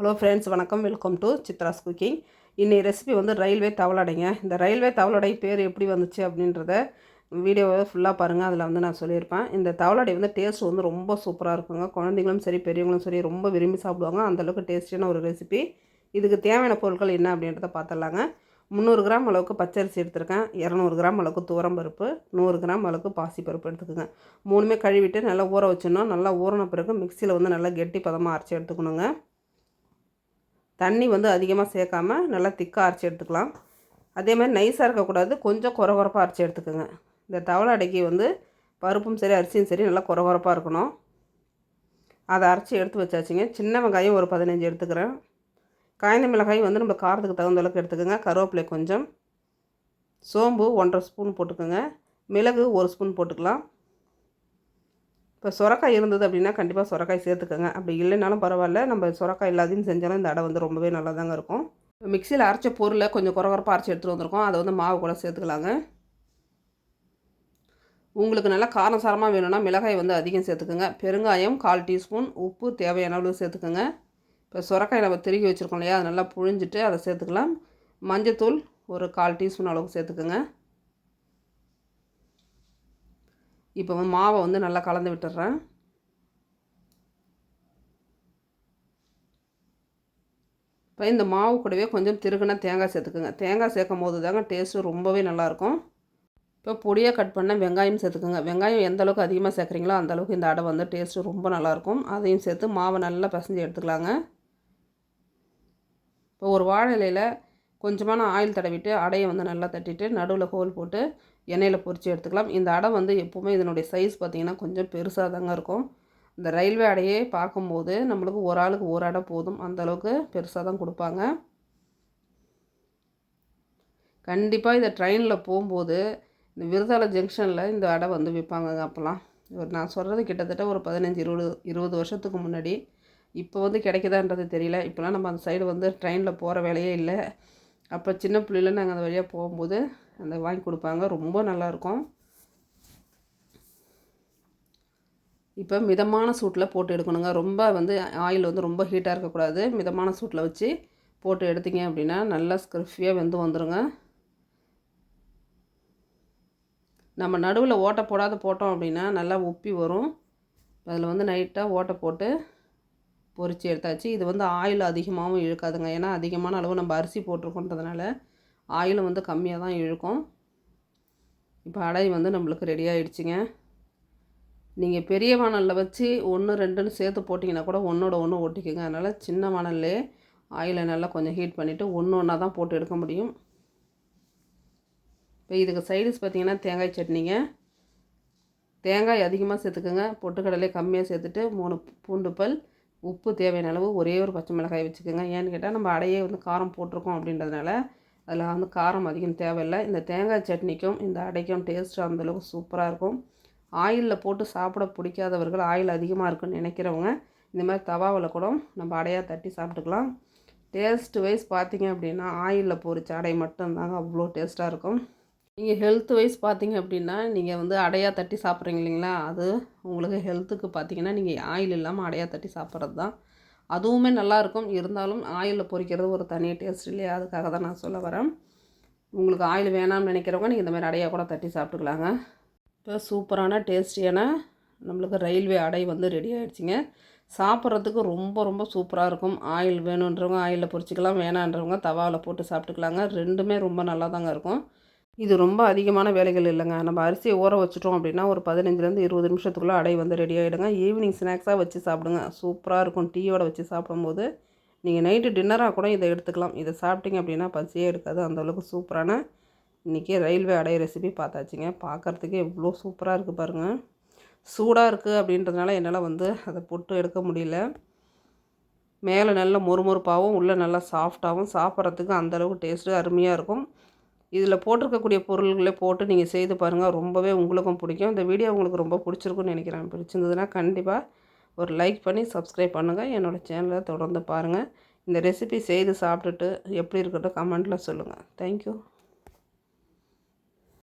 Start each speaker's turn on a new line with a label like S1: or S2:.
S1: Hello friends வணக்கம். Welcome to Chitra's cooking இன்னைக்கு recipe வந்து ரயில்வே தவளடைங்க. இந்த ரயில்வே தவளடை பேர் எப்படி வந்துச்சு அப்படின்றத வீடியோவை ஃபுல்லாக பாருங்கள் அதில் வந்து நான் சொல்லியிருப்பேன். இந்த தவளடை வந்து டேஸ்ட் வந்து ரொம்ப சூப்பராக இருக்குங்க. குழந்தைங்களும் சரி பெரியவங்களும் சரி ரொம்ப விரும்பி சாப்பிடுவாங்க. அந்தளவுக்கு டேஸ்டியான ஒரு ரெசிபி இதுக்கு தேவையான பொருட்கள் என்ன அப்படின்றத பார்த்துடலாங்க முந்நூறு கிராம் அளவுக்கு பச்சரிசி எடுத்திருக்கேன். இரநூறு கிராம் அளவுக்கு துவரம் பருப்பு நூறு கிராம் அளவுக்கு பாசிப்பருப்பு எடுத்துக்கோங்க. மூணுமே கழுவிட்டு நல்லா ஊற வச்சிடணும். நல்லா ஊறின பிறகு மிக்சியில் வந்து நல்லா கெட்டி பதமாக அரைச்சி எடுத்துக்கணுங்க. தண்ணி வந்து அதிகமாக சேர்க்காமல் நல்லா திக்காக அரைச்சி எடுத்துக்கலாம். அதே மாதிரி நைஸாக இருக்கக்கூடாது. கொஞ்சம் குறகுறப்பாக அரைச்சி எடுத்துக்கோங்க. இந்த தவளை அடைக்கி வந்து பருப்பும் சரி அரிசியும் சரி நல்லா குறகுறப்பாக இருக்கணும். அதை அரைச்சி எடுத்து வச்சாச்சுங்க. சின்ன வெங்காயம் ஒரு பதினஞ்சு எடுத்துக்கிறேன். காய்ந்த மிளகாய் வந்து நம்ம காரத்துக்கு தகுந்த அளவுக்கு எடுத்துக்கோங்க. கருவேப்பிலை கொஞ்சம். சோம்பு ஒன்றரை ஸ்பூன் போட்டுக்கோங்க. மிளகு ஒரு ஸ்பூன் போட்டுக்கலாம். இப்போ சுரக்காய் இருந்தது அப்படின்னா கண்டிப்பாக சுரக்காய் சேர்த்துக்கோங்க. அப்படி இல்லைனாலும் பரவாயில்ல. நம்ம சுரக்காய் இல்லாதையும் செஞ்சாலும் இந்த அடை வந்து ரொம்பவே நல்லா தாங்க இருக்கும் மிக்சியில் அரைச்ச பொருளை கொஞ்சம் குறகுறப்பாக அரைச்சி எடுத்துகிட்டு வந்திருக்கோம். அதை வந்து மாவு கூட சேர்த்துக்கலாங்க. உங்களுக்கு நல்லா காரம் சாரமாக வேணும்னா மிளகாய் வந்து அதிகம் சேர்த்துக்கோங்க. பெருங்காயம் கால் டீஸ்பூன் உப்பு தேவையான அளவு சேர்த்துக்கோங்க. இப்போ சுரக்காய் நம்ம திருகி வச்சுருக்கோம் இல்லையா? அதை நல்லா புழிஞ்சிட்டு அதை சேர்த்துக்கலாம். மஞ்சத்தூள் ஒரு கால் டீஸ்பூன் அளவுக்கு சேர்த்துக்கோங்க. இப்போ வந்து மாவை வந்து நல்லா கலந்து விட்டுடுறேன் இப்போ இந்த மாவு கூடவே கொஞ்சம் திருகுனா தேங்காய் சேர்த்துக்குங்க. தேங்காய் சேர்க்கும் போது தாங்க டேஸ்ட்டு ரொம்பவே நல்லாயிருக்கும். இப்போ பொடியாக கட் பண்ண வெங்காயம் சேர்த்துக்குங்க. வெங்காயம் எந்த அளவுக்கு அதிகமாக சேர்க்குறீங்களோ அந்தளவுக்கு இந்த அடை வந்து டேஸ்ட்டு ரொம்ப நல்லாயிருக்கும். அதையும் சேர்த்து மாவை நல்லா பிசைஞ்சு எடுத்துக்கலாங்க. இப்போ ஒரு வாழை இலையில் கொஞ்சமான ஆயில் தடவிட்டு அடையை வந்து நல்லா தட்டிட்டு நடுவில் ஹோல் போட்டு எண்ணெயில் பொறிச்சு எடுத்துக்கலாம். இந்த அடை வந்து எப்போவுமே இதனுடைய சைஸ் பார்த்திங்கன்னா கொஞ்சம் பெருசாக தாங்க இருக்கும். இந்த ரயில்வே அடையே பார்க்கும்போது நம்மளுக்கு ஒரு ஆளுக்கு ஒரு அடை போதும். அந்தளவுக்கு பெருசாக தான் கொடுப்பாங்க. கண்டிப்பாக இதை ட்ரெயினில் போகும்போது இந்த விருதால ஜங்ஷனில் இந்த அடை வந்து விற்பாங்க அப்போல்லாம். ஒரு நான் சொல்கிறது கிட்டத்தட்ட ஒரு பதினஞ்சு இருபது இருபது வருஷத்துக்கு முன்னாடி. இப்போ வந்து கிடைக்குதான்றது தெரியல. இப்போலாம் நம்ம அந்த சைடு வந்து ட்ரெயினில் போகிற வேலையே இல்லை. அப்போ சின்ன பிள்ளைல நாங்கள் அந்த வழியாக போகும்போது அந்த வாங்கி கொடுப்பாங்க. ரொம்ப நல்லாயிருக்கும். இப்போ மிதமான சூட்டில் போட்டு எடுக்கணுங்க. ரொம்ப வந்து ஆயில் வந்து ரொம்ப ஹீட்டாக இருக்கக்கூடாது. மிதமான சூட்டில் வச்சு போட்டு எடுத்தீங்க அப்படின்னா நல்லா ஸ்க்ரிஃபியாக வெந்து வந்துடுங்க நம்ம நடுவில் ஓட்டை போடாத போட்டோம் அப்படின்னா நல்லா உப்பி வரும். அதில் வந்து நைட்டாக ஓட்டை போட்டு பொறிச்சு எடுத்தாச்சு. இது வந்து ஆயில் அதிகமாகவும் இழுக்காதுங்க. ஏன்னா அதிகமான அளவு நம்ம அரிசி போட்டிருக்கோன்றதுனால ஆயிலும் வந்து கம்மியாக தான் இழுக்கும். இப்போ அடை வந்து நம்மளுக்கு ரெடி ஆகிடுச்சிங்க நீங்கள் பெரிய வானலில் வச்சு ஒன்று ரெண்டுன்னு சேர்த்து போட்டிங்கன்னா கூட ஒன்றோட ஒன்று ஓட்டிக்கோங்க அதனால் சின்ன வானல்லே ஆயிலை நல்லா கொஞ்சம் ஹீட் பண்ணிவிட்டு ஒன்று ஒன்றா தான் போட்டு எடுக்க முடியும். இப்போ இதுக்கு சைடிஸ் பார்த்திங்கன்னா தேங்காய் சட்னிங்க. தேங்காய் அதிகமாக சேர்த்துக்கோங்க. பொட்டுக்கடலை கம்மியாக சேர்த்துட்டு மூணு பூண்டு பல் உப்பு தேவையான அளவு ஒரே ஒரு பச்சை மிளகாய் வச்சுக்கோங்க. ஏன்னு கேட்டால் நம்ம அடையே வந்து காரம் போட்டிருக்கோம் அப்படின்றதுனால அதில் வந்து காரம் அதிகம் தேவையில்லை. இந்த தேங்காய் சட்னிக்கும் இந்த அடைக்கும் டேஸ்ட்டு அந்தளவுக்கு சூப்பராக இருக்கும். ஆயிலில் போட்டு சாப்பிட பிடிக்காதவர்கள் ஆயில் அதிகமாக இருக்குன்னு நினைக்கிறவங்க இந்த மாதிரி தவாவில் கூட நம்ம அடையாக தட்டி சாப்பிட்டுக்கலாம். டேஸ்ட் வைஸ் பார்த்திங்க அப்படின்னா ஆயிலில் பொரிச்ச அடை மட்டும்தாங்க அவ்வளோ டேஸ்ட்டாக இருக்கும். நீங்கள் ஹெல்த் வைஸ் பார்த்தீங்க அப்படின்னா நீங்கள் வந்து அடையாக தட்டி சாப்பிட்றீங்க இல்லைங்களா? அது உங்களுக்கு ஹெல்த்துக்கு பார்த்தீங்கன்னா நீங்கள் ஆயில் இல்லாமல் அடையாக தட்டி சாப்பிட்றது தான் அதுவுமே நல்லாயிருக்கும் இருந்தாலும் ஆயிலில் பொறிக்கிறது ஒரு தனி டேஸ்ட் இல்லையா? அதுக்காக தான் நான் சொல்ல வரேன். உங்களுக்கு ஆயில் வேணாம்னு நினைக்கிறவங்க நீங்கள் இந்த மாதிரி அடையாக கூட தட்டி சாப்பிட்டுக்கலாங்க. இப்போ சூப்பரான டேஸ்டியான நம்மளுக்கு ரயில்வே அடை வந்து ரெடி ஆகிடுச்சிங்க சாப்பிட்றதுக்கு ரொம்ப ரொம்ப சூப்பராக இருக்கும். ஆயில் வேணுன்றவங்க ஆயிலில் பொரிச்சிக்கலாம் வேணான்றவங்க தவாவில் போட்டு சாப்பிட்டுக்கலாங்க. ரெண்டுமே ரொம்ப நல்லா தாங்க இருக்கும். இது ரொம்ப அதிகமான வேலைகள் இல்லைங்க. நம்ம அரிசியை ஊற வச்சுட்டோம் அப்படின்னா ஒரு பதினஞ்சுலேருந்து இருபது நிமிஷத்துக்குள்ளே அடை வந்து ரெடி ஆகிடுங்க ஈவினிங் ஸ்நாக்ஸாக வச்சு சாப்பிடுங்க. சூப்பராக இருக்கும். டீயோட வச்சு சாப்பிடும்போது நீங்கள் நைட்டு டின்னராக கூட இதை எடுத்துக்கலாம். இதை சாப்பிட்டீங்க அப்படின்னா பசியே எடுக்காது. அந்தளவுக்கு சூப்பரான இன்றைக்கி ரயில்வே அடை ரெசிபி பார்த்தாச்சுங்க. பார்க்குறதுக்கே எவ்வளோ சூப்பராக இருக்குது பாருங்கள் சூடாக இருக்குது அப்படின்றதுனால என்னால் வந்து அதை பொட்டு எடுக்க முடியல. மேலே நல்ல மொறுமொறுப்பாகவும் உள்ளே நல்லா சாஃப்டாகவும் சாப்பிட்றதுக்கு அந்தளவுக்கு டேஸ்ட்டு அருமையாக இருக்கும். இதில் போட்டிருக்கக்கூடிய பொருள்களை போட்டு நீங்கள் செய்து பாருங்கள். ரொம்பவே உங்களுக்கும் பிடிக்கும். இந்த வீடியோ உங்களுக்கு ரொம்ப பிடிச்சிருக்குன்னு நினைக்கிறேன். பிடிச்சிருந்ததுன்னா கண்டிப்பாக ஒரு லைக் பண்ணி சப்ஸ்கிரைப் பண்ணுங்கள். என்னோடய சேனலை தொடர்ந்து பாருங்கள். இந்த ரெசிபி செய்து சாப்பிட்டுட்டு எப்படி இருக்கட்டும் கமெண்ட்டில் சொல்லுங்கள். தேங்க்யூ.